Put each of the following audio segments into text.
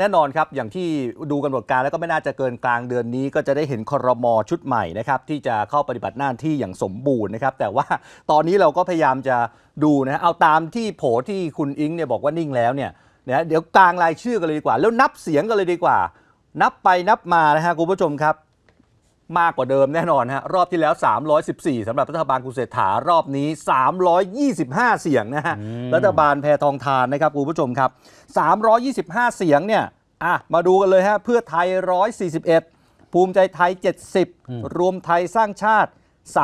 แน่นอนครับ อย่างที่ดูกำหนดการแล้วก็ไม่น่าจะเกินกลางเดือนนี้ ก็จะได้เห็นครมชุดใหม่นะครับที่จะเข้าปฏิบัติหน้าที่อย่างสมบูรณ์นะครับ แต่ว่าตอนนี้เราก็พยายามจะดูนะเอาตามที่โผที่คุณอิงเนี่ยบอกว่านิ่งแล้วเนี่ยนะเดี๋ยวกลางรายชื่อกันเลยดีกว่า แล้วนับเสียงกันเลยดีกว่า นับไปนับมานะฮะคุณผู้ชมครับ มากกว่าเดิมแน่นอนฮะรอบที่แล้ว 314สำหรับรัฐบาลคุณเศรษฐารอบนี้ 325 เสียงนะฮะอืมรัฐบาลแพทองทานนะครับคุณผู้ชมครับ 325 เสียงเนี่ยอะมาดูกันเลยฮะเพื่อไทย 141 ภูมิใจไทย 70 รวมไทยสร้างชาติ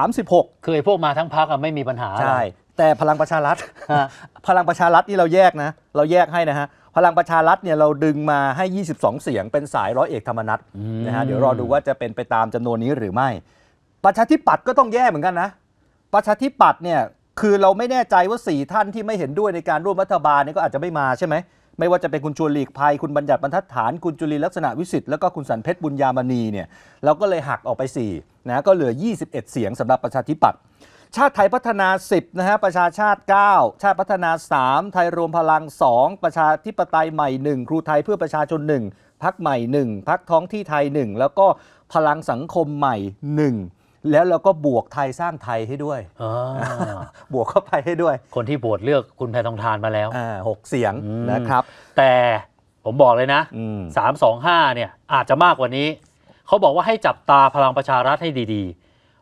36 คือไอ้พวกมาทั้งพักอะไม่มีปัญหาใช่แต่พลังประชารัฐฮะพลังประชารัฐนี่เราแยกนะ เราแยกให้นะฮะ พลังประชารัฐเนี่ยเราดึงมาให้ 22 เสียงเป็นสายร้อยเอกธรรมนัฐอืมนะฮะเดี๋ยวรอดูว่าจะเป็นไปตามจำนวนนี้หรือไม่ ประชาธิปัตย์ก็ต้องแยกเหมือนกันนะ ประชาธิปัตย์เนี่ยคือเราไม่แน่ใจว่า 4 ท่านที่ไม่เห็นด้วยในการร่วมรัฐบาลเนี่ยก็อาจจะไม่มาใช่ไหมไม่ว่าจะเป็นคุณชวนหลีกภัย คุณบัญญัติบรรทัดฐาน คุณจุลินลักษณะวิสิทธิ์แล้วก็คุณสันเพชรบุญญามณีเนี่ยเราก็เลยหักออกไป4นะก็เหลือ 21 เสียงสำหรับประชาธิปัตย์ ชาติไทยพัฒนา 10 นะฮะ ประชาชาติ 9 ชาติพัฒนา 3 ไทยรวมพลัง 2 ประชาธิปไตยใหม่ 1 ครูไทยเพื่อประชาชน 1พักใหม่ 1พักท้องที่ไทย 1 แล้วก็พลังสังคมใหม่ 1แล้วเราก็บวกไทยสร้างไทยให้ด้วยอ่าบวกเข้าไปให้ด้วย คนที่โหวตเลือกคุณแพทองทานมาแล้วอ่าหกเสียงอืมนะครับ แต่ผมบอกเลยนะอืมสามสองห้าเนี่ยอาจจะมากกว่านี้ เขาบอกว่าให้จับตาพลังประชารัฐให้ดีๆ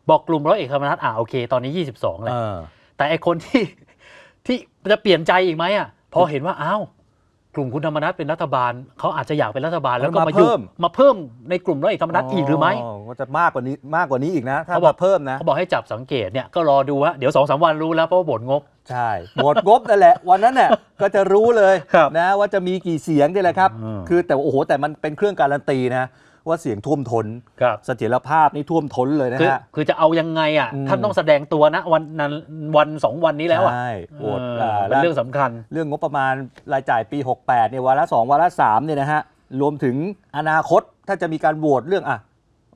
บอกกลุ่มร้อยเอกธรรมนัฐอ่าโอเค ตอนนี้ 22แหละเออแต่ไอคนที่ที่จะเปลี่ยนใจอีกไหมอะพอเห็นว่าอ้าวกลุ่มคุณธรรมนัฐเป็นรัฐบาลเขาอาจจะอยากเป็นรัฐบาลแล้วก็มามาอยู่เพิ่มมาเพิ่มในกลุ่มร้อยเอกธรรมนัฐอีกหรือไม่ก็จะมากกว่านี้มากกว่านี้อีกนะถ้าเขาบอกมาเพิ่มนะเขาบอกให้จับสังเกตเนี่ยก็รอดูว่าเดี๋ยวสองสามวันรู้แล้วเพราะว่าบทงบใช่หมดงบนั่นแหละ วันนั้นเนี่ยก็จะรู้เลยครับนะว่าจะมีกี่เสียงนี่แหละครับอืมคือแต่โอ้โหแต่มันเป็นเครื่องการันตีนะ ว่าเสียงท่วมท้นครับเสถียรภาพนี่ท่วมท้นเลยนะคือฮะ คือจะเอายังไงอะอืม ท่านต้องแสดงตัวนะวันนั้นวันสองวันนี้แล้วอะใช่โหวตเอออ่าเป็นเรื่องสำคัญ เรื่องงบประมาณรายจ่ายปี 68เนี่ยวาระสองวาระสามเนี่ยนะฮะรวมถึงอนาคตถ้าจะมีการโหวตเรื่องอะ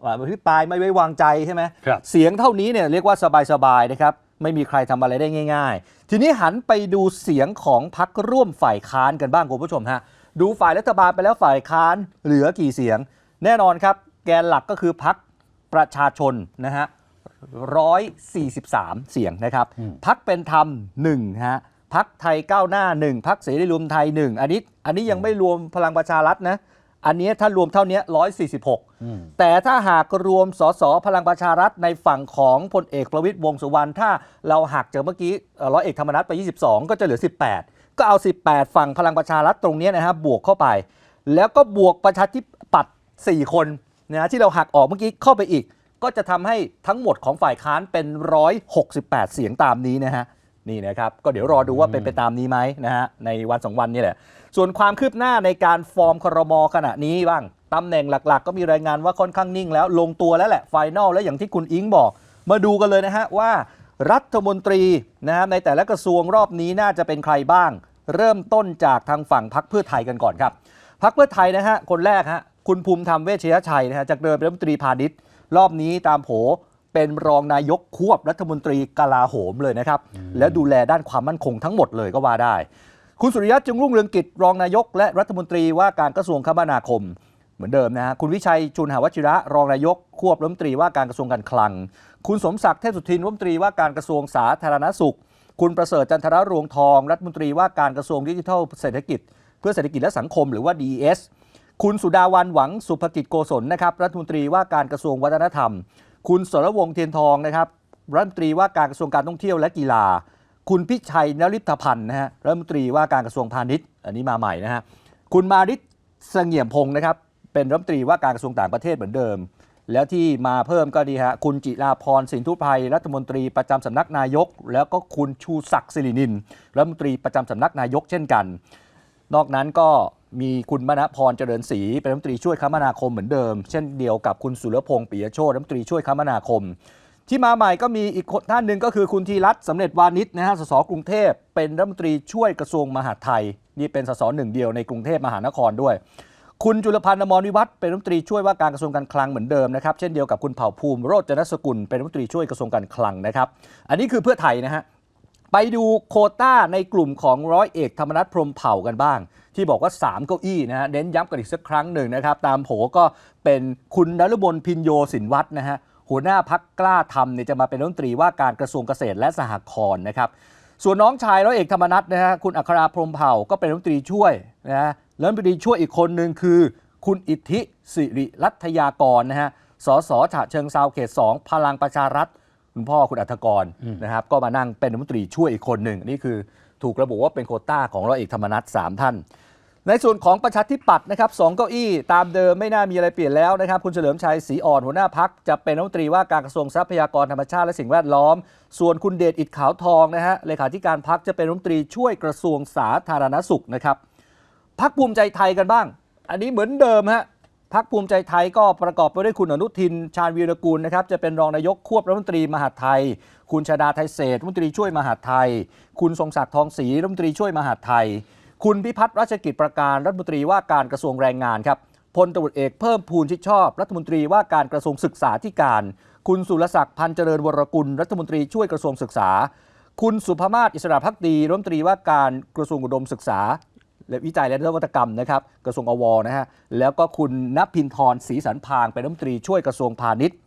ว่าอภิปรายไม่ไว้วางใจใช่ไหมครับ เสียงเท่านี้เนี่ยเรียกว่าสบายๆนะครับ ไม่มีใครทำอะไรได้ง่าย ๆ ทีนี้หันไปดูเสียงของพักร่วมฝ่ายค้านกันบ้างคุณผู้ชมฮะดูฝ่ายรัฐบาลไปแล้วฝ่ายค้านเหลือกี่เสียง แน่นอนครับ แกนหลักก็คือพักประชาชนนะฮะ143 เสียงนะครับอืมพักเป็นธรรม1ฮะพักไทยก้าวหน้า 1พักเสรีรวมไทย 1 อันนี้อันนี้ยังไม่รวมพลังประชารัฐนะอันนี้ถ้ารวมเท่านี้ 146อืมแต่ถ้าหากรวมสสพลังประชารัฐในฝั่งของพลเอกประวิตยวงษ์สุวรรณถ้าเราหักจากเมื่อกี้เอ่อร้อยเอกธรรมนัฐไป 22 ก็จะเหลือ 18 ก็เอา 18 ฝั่งพลังประชารัฐตรงเนี้ยนะฮะบวกเข้าไป แล้วก็บวกประชาธิปัตย์ 4 คนนะฮะที่เราหักออกเมื่อกี้เข้าไปอีก ก็จะทำให้ทั้งหมดของฝ่ายค้านเป็น 168 เสียงตามนี้นะฮะนี่นะครับ ก็เดี๋ยวรอดูว่าเป็นไปตามนี้ไหมนะฮะในวันสองวันนี่แหละ ส่วนความคืบหน้าในการฟอร์มครมขณะนี้บ้างตำแหน่งหลักๆ ก็มีรายงานว่าค่อนข้างนิ่งแล้วลงตัวแล้วแหละไฟนอลแล้วอย่างที่คุณอิงบอก มาดูกันเลยนะฮะว่า รัฐมนตรีนะฮะในแต่ละกระทรวงรอบนี้น่าจะเป็นใครบ้าง เริ่มต้นจากทางฝั่งพักเพื่อไทยกันก่อนครับพักเพื่อไทยนะฮะคนแรกฮะ คุณภูมิธรรมเวชยชัยนะฮะจากเดิมเป็นรัฐมนตรีพาณิชย์ รอบนี้ตามโผเป็นรองนายกควบรัฐมนตรีกลาโหมเลยนะครับ และดูแลด้านความมั่นคงทั้งหมดเลยก็ว่าได้ คุณสุริยะจึงรุ่งเรืองกิจรองนายก และรัฐมนตรีว่าการกระทรวงคมนาคม เหมือนเดิมนะฮะคุณวิชัยจุนหาวชิระ รองนายก ควบรัฐมนตรีว่าการกระทรวงการคลัง คุณสมศักดิ์เทพสุทินรัฐมนตรีว่าการกระทรวงสาธารณสุข คุณประเสริฐจันทรรวงทอง รัฐมนตรีว่าการกระทรวงดิจิทัลเศรษฐกิจ เพื่อเศรษฐกิจและสังคมหรือว่า DES คุณสุดาวันหวังสุภกิจโกศลนะครับรัฐมนตรีว่าการกระทรวงวัฒนธรรม คุณสรวงเทียนทองนะครับรัฐมนตรีว่าการกระทรวงการท่องเที่ยวและกีฬา คุณพิชัยนฤทธพันธ์นะฮะรัฐมนตรีว่าการกระทรวงพาณิชย์ อันนี้มาใหม่นะฮะคุณมาริศเสงี่ยมพงศ์นะครับเป็นรัฐมนตรีว่าการกระทรวงต่างประเทศเหมือนเดิม แล้วที่มาเพิ่มก็ดีฮะคุณจิราพรสินทุพไพรรัฐมนตรีประจำสำนักนายก แล้วก็คุณชูศักดิ์สิรินินรัฐมนตรีประจำสำนักนายกเช่นกัน นอกนั้นก็ มีคุณมณพรเจริญศรีเป็นรัฐมนตรีช่วยคมนาคมเหมือนเดิม เช่นเดียวกับคุณสุรพงษ์ปิยโชติรัฐมนตรีช่วยคมนาคม ที่มาใหม่ก็มีอีกคนท่านหนึ่งก็คือคุณธีรัตน์สำเร็จวานิชนะฮะสสกรุงเทพเป็นรัฐมนตรีช่วยกระทรวงมหาดไทย นี่เป็นสสหนึ่งเดียวในกรุงเทพมหานครด้วย คุณจุลพันธ์อมรวิวัฒน์เป็นรัฐมนตรีช่วยว่าการกระทรวงการคลังเหมือนเดิมนะครับเช่นเดียวกับคุณเผ่าภูมิโรจนสกุลเป็นรัฐมนตรีช่วยกระทรวงการคลังนะครับ อันนี้คือเพื่อไทยนะฮะไปดูโคต้าในกลุ่มของร้อยเอกธรรมนัฐพรมเผ่ากันบ้าง ที่บอกว่า 3 เก้าอี้นะฮะเน้นย้ำกันอีกสักครั้งหนึ่งนะครับ ตามโผก็เป็นคุณนฤมลพินโยสินวัฒน์นะฮะหัวหน้าพักกล้าทำเนี่ยจะมาเป็นรัฐมนตรีว่าการกระทรวงเกษตรและสหกรณ์นะครับส่วนน้องชายร้อยเอกธรรมนัฐนะฮะคุณอัคราพรมเผ่าก็เป็นรัฐมนตรีช่วยนะฮะแล้วรัฐมนตรีช่วยอีกคนหนึ่งคือ คุณอิทธิสิริรัตยากรนะฮะสสฉะเชิงเซาเขต 2 พลังประชารัฐ คุณพ่อคุณอัธกรนะครับก็มานั่งเป็นรัฐมนตรีช่วยอีกคนหนึ่งนี่คือ ถูกระบุว่าเป็นโคต้าของร้อยเอกธรรมนัฐสามท่าน ในส่วนของประชาธิปัตย์นะครับสองเก้าอี้ตามเดิมไม่น่ามีอะไรเปลี่ยนแล้วนะครับ คุณเฉลิมชัยศรีอ่อนหัวหน้าพักจะเป็นรัฐมนตรีว่าการกระทรวงทรัพยากรธรรมชาติและสิ่งแวดล้อม ส่วนคุณเดชอิดขาวทองนะฮะเลขาธิการพักจะเป็นรัฐมนตรีช่วยกระทรวงสาธารณสุขนะครับพักภูมิใจไทยกันบ้าง อันนี้เหมือนเดิมฮะ พักภูมิใจไทยก็ประกอบไปด้วยคุณอนุทิน ชาญวีรกูลนะครับจะเป็นรองนายกควบรัฐมนตรีมหาดไทย คุณชาดาไทยเศรษฐ์รัฐมนตรีช่วยมหาดไทย คุณทรงศักดิ์ทองศรีรัฐมนตรีช่วยมหาดไทย คุณพิพัฒน์รัชกิจประการรัฐมนตรีว่าการกระทรวงแรงงานครับพลตำรวจเอกเพิ่มพูนชิดชอบ รัฐมนตรีว่าการกระทรวงศึกษาธิการ คุณสุรศักดิ์พันเจริญวรกุล รัฐมนตรีช่วยกระทรวงศึกษา คุณสุภมาศอิสระพักดีรัฐมนตรีว่าการกระทรวงอุดมศึกษา และวิจัยและนวัตกรรมนะครับกระทรวงอวนะฮะแล้วก็คุณนภินทรศรีสันพางเป็นรัฐมนตรีช่วยกระทรวงพาณิชย์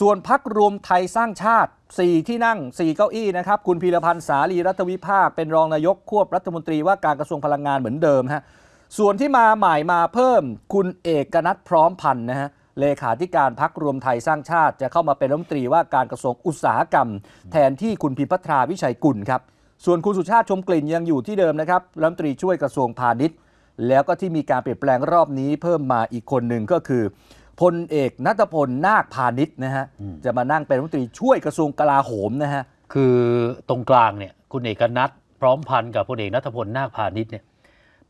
ส่วนพักรวมไทยสร้างชาติ 4 ที่นั่ง 4 เก้าอี้นะครับคุณพีรพันธ์สาลีรัฐวิภาค เป็นรองนายกควบรัฐมนตรีว่าการกระทรวงพลังงานเหมือนเดิมฮะส่วนที่มาใหม่มาเพิ่มคุณเอกนัทพร้อมพันธ์นะฮะเลขาธิการพักรวมไทยสร้างชาติ จะเข้ามาเป็นรัฐมนตรีว่าการกระทรวงอุตสาหกรรม แทนที่คุณพิพัทราวิชัยกุลครับ ส่วนคุณสุชาติชมกลิ่นยังอยู่ที่เดิมนะครับรัฐมนตรีช่วยกระทรวงพาณิชย์ แล้วก็ที่มีการเปลี่ยนแปลงรอบนี้เพิ่มมาอีกคนหนึ่งก็คือพลเอกนัทพลนาคพาณิชย์นะฮะอืมจะมานั่งเป็นรัฐมนตรีช่วยกระทรวงกลาโหมนะฮะคือตรงกลางเนี่ยคุณเอกนัทพร้อมพันธ์กับพลเอกนัทพลนาคพาณิชย์เนี่ย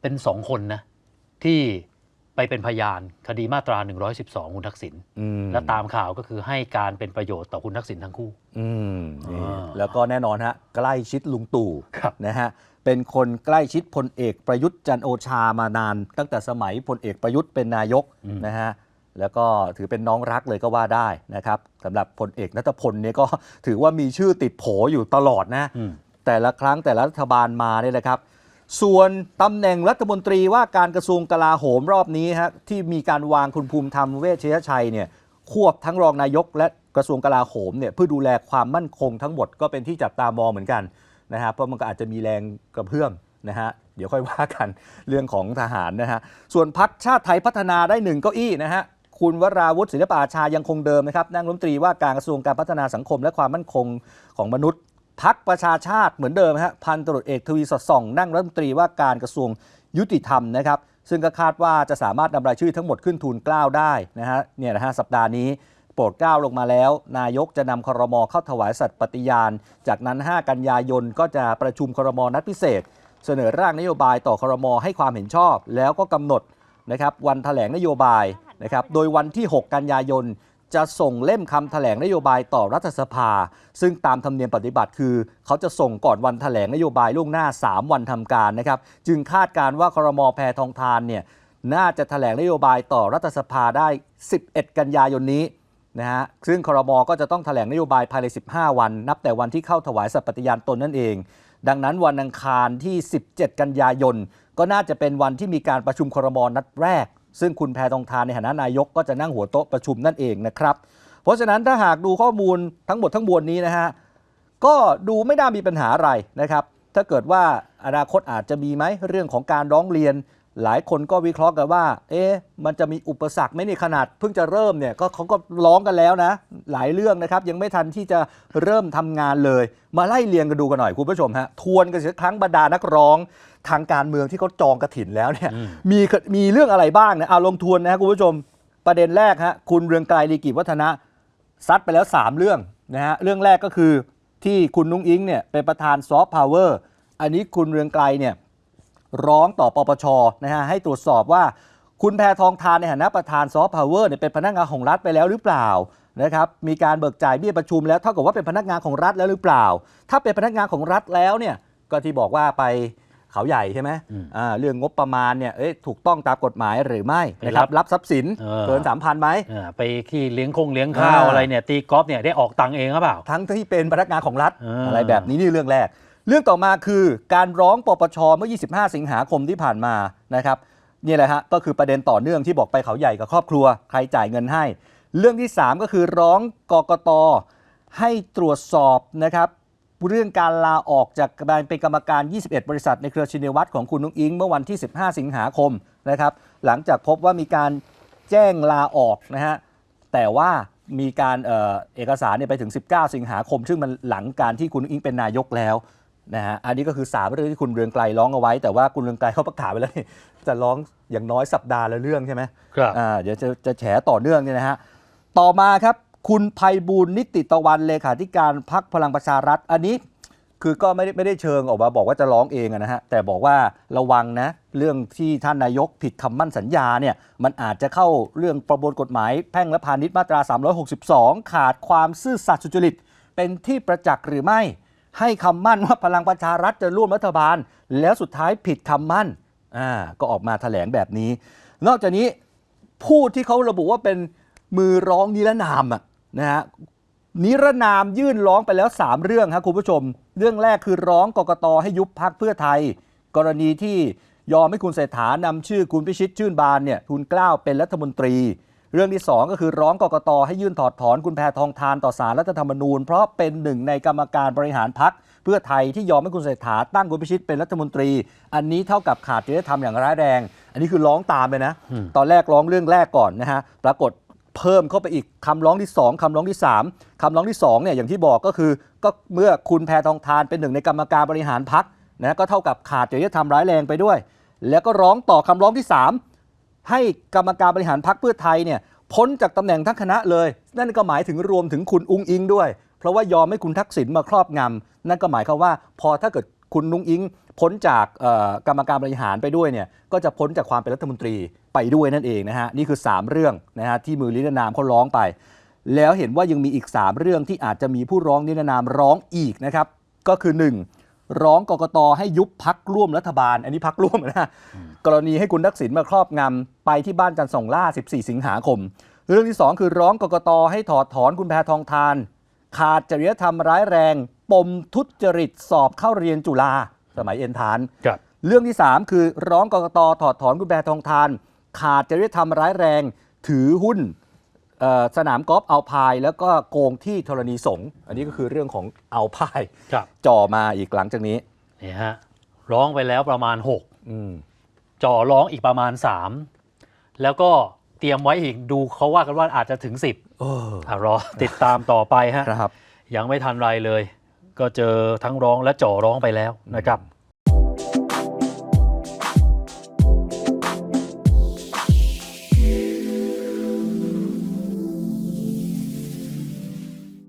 เป็นสองคนนะที่ ไปเป็นพยานคดีมาตรา 112 คุณทักษิณและตามข่าวก็คือให้การเป็นประโยชน์ต่อคุณทักษิณทั้งคู่อืมนี่อ่าแล้วก็แน่นอนฮะใกล้ชิดลุงตู่ครับนะฮะเป็นคนใกล้ชิดพลเอกประยุทธ์จันทร์โอชามานาน ตั้งแต่สมัยพลเอกประยุทธ์เป็นนายกนะฮะแล้วก็ถือเป็นน้องรักเลยก็ว่าได้นะครับสำหรับพลเอกนัทพลเนี่ยก็ถือว่ามีชื่อติดโผอยู่ตลอดนะอืมแต่ละครั้งแต่ละรัฐบาลมาเนี่ยนะครับ ส่วนตำแหน่งรัฐมนตรีว่าการกระทรวงกลาโหมรอบนี้ฮะที่มีการวางคุณภูมิธรรมเวชยชัยเนี่ยควบทั้งรองนายกและกระทรวงกลาโหมเนี่ยเพื่อดูแลความมั่นคงทั้งหมดก็เป็นที่จับตามองเหมือนกันนะฮะเพราะมันก็อาจจะมีแรงกระเพื่อมนะฮะเดี๋ยวค่อยว่ากันเรื่องของทหารนะฮะส่วนพักชาติไทยพัฒนาได้หนึ่งเก้าอี้นะฮะคุณวราวุฒิศิลปอาชายังคงเดิมนะครับนั่งรัฐมนตรีว่าการกระทรวงการพัฒนาสังคมและความมั่นคงของมนุษย์ พักประชาชาติเหมือนเดิมฮะพันตรวจเอกทวีสอดส่อง นั่งรัฐมนตรีว่าการกระทรวงยุติธรรมนะครับ ซึ่งก็คาดว่าจะสามารถนำรายชื่อทั้งหมดขึ้นทูลเกล้าได้นะฮะเนี่ยนะฮะสัปดาห์นี้โปรดเกล้าลงมาแล้ว นายกจะนำครมเข้าถวายสัตย์ปฏิญาณ จากนั้น 5 กันยายนก็จะประชุมครมนัดพิเศษ เสนอร่างนโยบายต่อครมให้ความเห็นชอบ แล้วก็กำหนดนะครับวันแถลงนโยบายนะครับโดยวันที่ 6 กันยายน จะส่งเล่มคำแถลงนโยบายต่อรัฐสภา ซึ่งตามธรรมเนียมปฏิบัติคือ เขาจะส่งก่อนวันแถลงนโยบายล่วงหน้า 3 วันทำการนะครับ จึงคาดการณ์ว่าครมแพทองทานเนี่ยน่าจะแถลงนโยบายต่อรัฐสภาได้ 11 กันยายนนี้นะฮะซึ่งครมก็จะต้องแถลงนโยบายภายใน 15 วัน นับแต่วันที่เข้าถวายสัตย์ปฏิญาณตนนั่นเอง ดังนั้นวันอังคารที่ 17 กันยายน ก็น่าจะเป็นวันที่มีการประชุมครมนัดแรก ซึ่งคุณแพทองทานในฐานะนายกก็จะนั่งหัวโต๊ะประชุมนั่นเองนะครับ เพราะฉะนั้นถ้าหากดูข้อมูลทั้งหมดทั้งมวลนี้นะฮะก็ดูไม่น่ามีปัญหาอะไรนะครับ ถ้าเกิดว่าอนาคตอาจจะมีไหมเรื่องของการร้องเรียน หลายคนก็วิเคราะห์กันว่า เอ๊ะ มันจะมีอุปสรรคไหมในขนาดเพิ่งจะเริ่มเนี่ยก็เขาก็ร้องกันแล้วนะ หลายเรื่องนะครับ ยังไม่ทันที่จะเริ่มทำงานเลย มาไล่เรียงกันดูกันหน่อยคุณผู้ชมฮะ ทวนกันสักครั้งบรรดานักร้อง ทางการเมืองที่เขาจองกระถินแล้วเนี่ยอืมมีมีเรื่องอะไรบ้างนะเอาลงทวนนะคุณผู้ชม ประเด็นแรกฮะ คุณเรืองไกรลีกิจวัฒนะซัดไปแล้ว 3 เรื่องนะฮะ เรื่องแรกก็คือที่คุณนุ้งอิงเนี่ยเป็นประธานซอฟต์พาวเวอร์ อันนี้คุณเรืองไกรเนี่ย ร้องต่อปปชนะฮะให้ตรวจสอบว่า คุณแพทองทานในฐานะประธานซอฟต์พาวเวอร์เนี่ยเป็นพนักงานของรัฐไปแล้วหรือเปล่านะครับมีการเบิกจ่ายเบี้ยประชุมแล้วเท่ากับว่าเป็นพนักงานของรัฐแล้วหรือเปล่า ถ้าเป็นพนักงานของรัฐแล้วเนี่ยก็ที่บอกว่าไปเขาใหญ่ใช่ไหมอืมอ่าเรื่องงบประมาณเนี่ยเอ้ยถูกต้องตามกฎหมายหรือไม่ไปนะรัครับบรับทรัพย์สินเออเกินสามพันไหมอ่าไปที่เลี้ยงคงเลี้ยงข้าวอ่าอะไรเนี่ยตีกอล์ฟเนี่ยได้ออกตังค์เองหรือเปล่า ทั้งที่เป็นพนักงานของรัฐอ่าอะไรแบบนี้นี่เรื่องแรก เรื่องต่อมาคือการร้องปปชเมื่อ 25 สิงหาคมที่ผ่านมานะครับนี่แหละฮะก็คือประเด็นต่อเนื่องที่บอกไปเขาใหญ่กับครอบครัว ใครจ่ายเงินให้ เรื่องที่ 3 ก็คือร้องกกตให้ตรวจสอบนะครับเรื่องการลาออกจากการเป็นกรรมการ 21 บริษัทในเครือชินวัตรของคุณนุ้งอิง เมื่อวันที่ 15 สิงหาคมนะครับหลังจากพบว่ามีการแจ้งลาออกนะฮะแต่ว่ามีการเออเอกสารเนี่ยไปถึง 19 สิงหาคม ซึ่งมันหลังการที่คุณนุ้งอิงเป็นนายกแล้ว นะฮะอันนี้ก็คือสามเรื่องที่คุณเรืองไกลร้องเอาไว้ แต่ว่าคุณเรืองไกลเขาประกาศไปแล้วนี่จะร้องอย่างน้อยสัปดาห์ละเรื่องใช่ไหมครับอ่าเดี๋ยวจะจะแฉต่อเนื่องเนี่ยนะฮะต่อมาครับคุณภัยบูลย์นิติตะวันเลขาธิการพักพลังประชารัฐ อันนี้คือก็ไม่ได้ไม่ได้เชิงออกมาบอกว่าจะร้องเองอะนะฮะแต่บอกว่าระวังนะเรื่องที่ท่านนายกผิดคำมั่นสัญญาเนี่ยมันอาจจะเข้าเรื่องประมวลกฎหมายแพ่งและพาณิชย์มาตรา 362 ขาดความซื่อสัตย์สุจริต เป็นที่ประจักษ์หรือไม่ ให้คำมั่นว่าพลังประชารัฐจะร่วมรัฐบาล แล้วสุดท้ายผิดคำมั่นอ่าก็ออกมาแถลงแบบนี้ นอกจากนี้ผู้ที่เขาระบุว่าเป็นมือร้องนิรนามอะนะฮะนิรนามยื่นร้องไปแล้ว 3 เรื่องครับคุณผู้ชม เรื่องแรกคือร้องกกตให้ยุบพักเพื่อไทย กรณีที่ยอมให้คุณเศรษฐานำชื่อคุณพิชิตชื่นบานเนี่ยทุนกล้าวเป็นรัฐมนตรี เรื่องที่ 2 ก็คือร้องกกตให้ยื่นถอดถอนคุณแพทองทานต่อสารรัฐธรรมนูญ เพราะเป็นหนึ่งในกรรมการบริหารพักเพื่อไทยที่ยอมให้คุณเศรษฐาตั้งคุณพิชิตเป็นรัฐมนตรี อันนี้เท่ากับขาดจริยธรรมอย่างร้ายแรง อันนี้คือร้องตามเลยนะ ตอนแรกร้องเรื่องแรกก่อนนะฮะปรากฏเพิ่มเข้าไปอีกคำร้องที่ 2คำร้องที่ 3คำร้องที่2เนี่ยอย่างที่บอกก็คือก็เมื่อคุณแพทองทานเป็นหนึ่งในกรรมการบริหารพักนะก็เท่ากับขาดจริยธรรมร้ายแรงไปด้วย แล้วก็ร้องต่อคำร้องที่ 3 ให้กรรมการบริหารพักเพื่อไทยเนี่ยพ้นจากตำแหน่งทั้งคณะเลย นั่นก็หมายถึงรวมถึงคุณอุงอิงด้วย เพราะว่ายอมให้คุณทักษิณมาครอบงำนั่นก็หมายความว่าพอถ้าเกิดคุณนุ้งอิงพ้นจากกรรมการบริหารไปด้วยเนี่ยก็จะพ้นจากความเป็นรัฐมนตรีไปด้วยนั่นเองนะฮะนี่คือ 3 เรื่องนะฮะที่มือลินนามเขาร้องไป แล้วเห็นว่ายังมีอีก 3 เรื่องที่อาจจะมีผู้ร้องนิรนามร้องอีกนะครับก็คือ 1. ร้องกกตให้ยุบพักร่วมรัฐบาล อันนี้พักร่วมนะฮะกรณีให้คุณทักษิณมาครอบงำไปที่บ้านจันทร์ส่งล่า 14 สิงหาคม เรื่องที่ 2 คือร้องกกตให้ถอดถอนคุณแพทองทาน ขาดจริยธรรมร้ายแรง ปมทุจริตสอบเข้าเรียนจุฬาสมัยเอ็นทานครับเรื่องที่ 3 คือร้องกกตถอดถอนคุณแพทองทาน ขาดจริยธรรมร้ายแรง ถือหุ้นเอ่อ สนามกอล์ฟเอาพายแล้วก็โกงที่ธรณีสงฆ์อันนี้ก็คือเรื่องของเอาพายครับจ่อมาอีกหลังจากนี้นี่ฮะร้องไปแล้วประมาณอืม6จ่อร้องอีกประมาณ 3 แล้วก็เตรียมไว้อีกดูเขาว่ากันว่าอาจจะถึง 10เอออะรอติดตามต่อไปฮะครับ ยังไม่ทันไรเลย ก็เจอทั้งร้องและจ่อร้องไปแล้วนะครับ